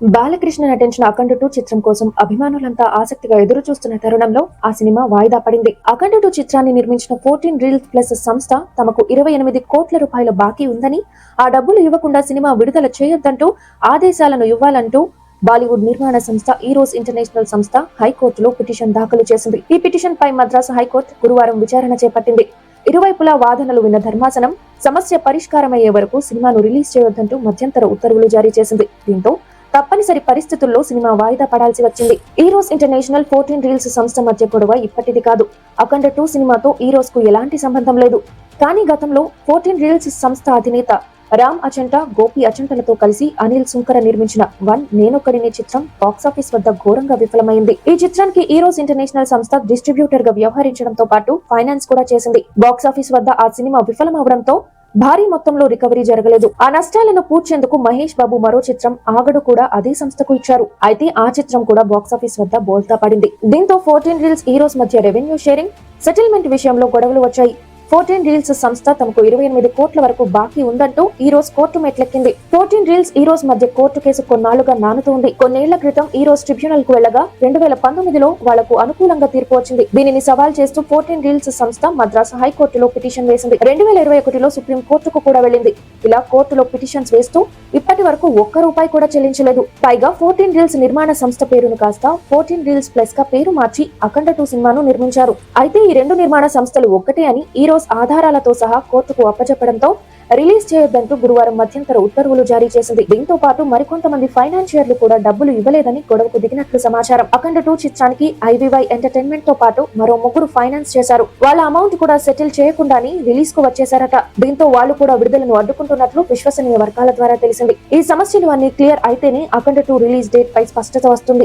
బాలకృష్ణ నటించిన అఖండ టూ చిత్రం కోసం అభిమానులంతా ఆసక్తిగా ఎదురు చూస్తున్న తరుణంలో ఆ సినిమా వాయిదా పడింది. అఖండ టూ చిత్రాన్ని నిర్మించిన ఫోర్టీన్ రీల్స్ ప్లస్ సంస్థ తమకు ఇరవై ఎనిమిది కోట్ల రూపాయల బాకీ ఉందని ఆ డబ్బులు ఇవ్వకుండా సినిమా విడుదల చేయొద్దంటూ ఆదేశాలను ఇవ్వాలంటూ బాలీవుడ్ నిర్మాణ సంస్థ ఈరోస్ ఇంటర్నేషనల్ సంస్థ హైకోర్టులో పిటిషన్ దాఖలు చేసింది. ఈ పిటిషన్ పై మద్రాసు హైకోర్టు గురువారం విచారణ చేపట్టింది. ఇరువైపులా వాదనలు విన్న ధర్మాసనం సమస్య పరిష్కారమయ్యే వరకు సినిమాను రిలీజ్ చేయొద్దంటూ మధ్యంతర ఉత్తర్వులు జారీ చేసింది. దీంతో తప్పనిసరి పరిస్థితుల్లో సినిమా వాయిదా పడాల్సి వచ్చింది. ఈరోస్ ఇంటర్నేషనల్ ఫోర్టీన్ రీల్స్ సంస్థ మధ్య గొడవ ఇప్పటిది కాదు. అఖండ టూ సినిమాతో ఈరోస్కు ఎలాంటి సంబంధం లేదు. కానీ గతంలో ఫోర్టీన్ రీల్స్ సంస్థ అధినేత రామ్ అచంట గోపి అచంటలతో కలిసి అనిల్ సుంకర నిర్మించిన వన్ నేనొక్కడినే చిత్రం బాక్సాఫీస్ వద్ద ఘోరంగా విఫలమైంది. ఈ చిత్రానికి ఈరోస్ ఇంటర్నేషనల్ సంస్థ డిస్ట్రిబ్యూటర్గా వ్యవహరించడంతో పాటు ఫైనాన్స్ కూడా చేసింది. బాక్సాఫీస్ వద్ద ఆ సినిమా విఫలమవడంతో భారీ మొత్తంలో రికవరీ జరగలేదు. ఆ నష్టాలను పూడ్చేందుకు మహేష్ బాబు మరో చిత్రం ఆగడు కూడా అదే సంస్థకు ఇచ్చారు. అయితే ఆ చిత్రం కూడా బాక్సాఫీస్ వద్ద బోల్తా పడింది. దీంతో ఫోర్టీన్ రీల్స్ హీరోస్ మధ్య రెవెన్యూ షేరింగ్ సెటిల్మెంట్ విషయంలో గొడవలు వచ్చాయి. ఫోర్టీన్ రీల్స్ సంస్థ తమకు ఇరవై ఎనిమిది కోట్ల వరకు బాకీ ఉందంటూ ఈ రోజు కోర్టు మెట్లెక్కింది. ఫోర్టీన్ రీల్స్ ఈ రోజు మధ్య కోర్టు కేసు కొన్నాళ్ళుగా నానుతోంది కొన్నేళ్ళ క్రితం ఈ రోజు ట్రిబ్యునల్కు వెళ్ళగా రెండు వేల పంతొమ్మిదిలో వాళ్ళకు అనుకూలంగా తీర్పు వచ్చింది. దీనిని సవాల్ చేస్తూ ఫోర్టీన్ రీల్స్ సంస్థ మద్రాసు హైకోర్టులో పిటిషన్ వేసింది. రెండు వేల ఇరవై ఒకటిలో సుప్రీం కోర్టుకు కూడా వెళ్ళింది. ఇలా కోర్టులో పిటిషన్స్ వేస్తూ ఇప్పటి వరకు ఒక్క రూపాయి కూడా చెల్లించలేదు. పైగా ఫోర్టీన్ రీల్స్ నిర్మాణ సంస్థ పేరును కాస్త ఫోర్టీన్ రీల్స్ ప్లస్గా పేరు మార్చి అఖండ టూ సినిమాను నిర్మించారు. అయితే ఈ రెండు నిర్మాణ సంస్థలు ఒక్కటే అని ఈ రోజు ఆధారాలతో సహా కోర్టుకు అప్పచెప్పడంతో రిలీజ్ చేయొద్దంటూ గురువారం మధ్యంతర ఉత్తర్వులు జారీ చేసింది. దీంతో పాటు మరికొంతమంది ఫైనాన్షియర్లు కూడా డబ్బులు ఇవ్వలేదని గొడవకు దిగినట్లు సమాచారం. అఖండ టూ చిత్రానికి ఐవీవై ఎంటర్టైన్మెంట్తో పాటు మరో ముగ్గురు ఫైనాన్స్ చేశారు. వాళ్ళ అమౌంట్ కూడా సెటిల్ చేయకుండానే రిలీజ్కు వచ్చేశారట. దీంతో వాళ్ళు కూడా విడుదలను అడ్డుకుంటున్నట్లు విశ్వసనీయ వర్గాల ద్వారా తెలిసింది. ఈ సమస్యలు అన్ని క్లియర్ అయితేనే అఖండ టూ రిలీజ్ డేట్ పై స్పష్టత వస్తుంది.